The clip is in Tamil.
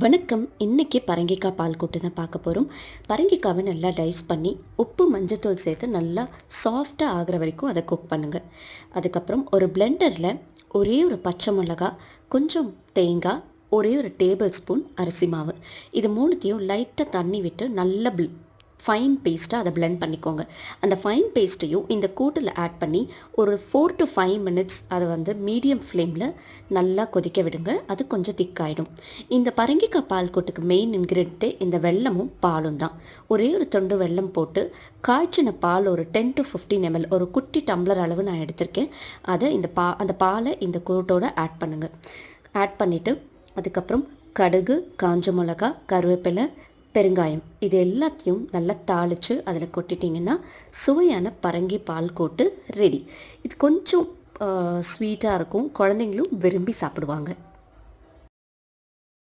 வணக்கம். இன்னைக்கு பரங்கிக்காய் பால் கூட்டு தான் பார்க்க போகிறோம் பரங்கிக்காவை நல்லா டைஸ் பண்ணி உப்பு மஞ்சத்தூள் சேர்த்து நல்லா சாஃப்டாக ஆகிற வரைக்கும் அதை குக் பண்ணுங்கள் அதுக்கப்புறம் ஒரு பிளெண்டரில் ஒரே ஒரு பச்சை மிளகா கொஞ்சம் தேங்காய் ஒரே ஒரு டேபிள் ஸ்பூன் அரிசி மாவு. இது மூணுத்தையும் லைட்டாக தண்ணி விட்டு நல்லா ஃபைன் பேஸ்ட்டாக அதை ப்ளெண்ட் பண்ணிக்கோங்க. அந்த ஃபைன் பேஸ்ட்டையும் இந்த கூட்டில் ஆட் பண்ணி ஒரு ஃபோர் டு ஃபைவ் மினிட்ஸ் அதை வந்து மீடியம் ஃப்ளேமில் நல்லா கொதிக்க விடுங்க. அது கொஞ்சம் திக்காயிடும். இந்த பரங்கிக்காய் பால் கூட்டுக்கு மெயின் இன்க்ரீடியன்ட்டு இந்த வெல்லமும் பாலும் தான். ஒரே ஒரு தொண்டு வெல்லம் போட்டு காய்ச்சின பால் ஒரு டென் டு ஃபிஃப்டீன் எம்எல் ஒரு குட்டி டம்ளர் அளவு நான் எடுத்திருக்கேன். அதை இந்த பா அந்த பாலை இந்த கூட்டோட ஆட் பண்ணுங்கள் ஆட் பண்ணிவிட்டு அதுக்கப்புறம் கடுகு காஞ்ச மிளகா கருவேப்பிலை பெருங்காயம். இது எல்லாத்தையும் நல்லா தாளித்து அதில் கொட்டிட்டிங்கன்னா சுவையான பரங்கி பால் கோட்டு ரெடி இது கொஞ்சம் ஸ்வீட்டாக இருக்கும். குழந்தைங்களும் விரும்பி சாப்பிடுவாங்க.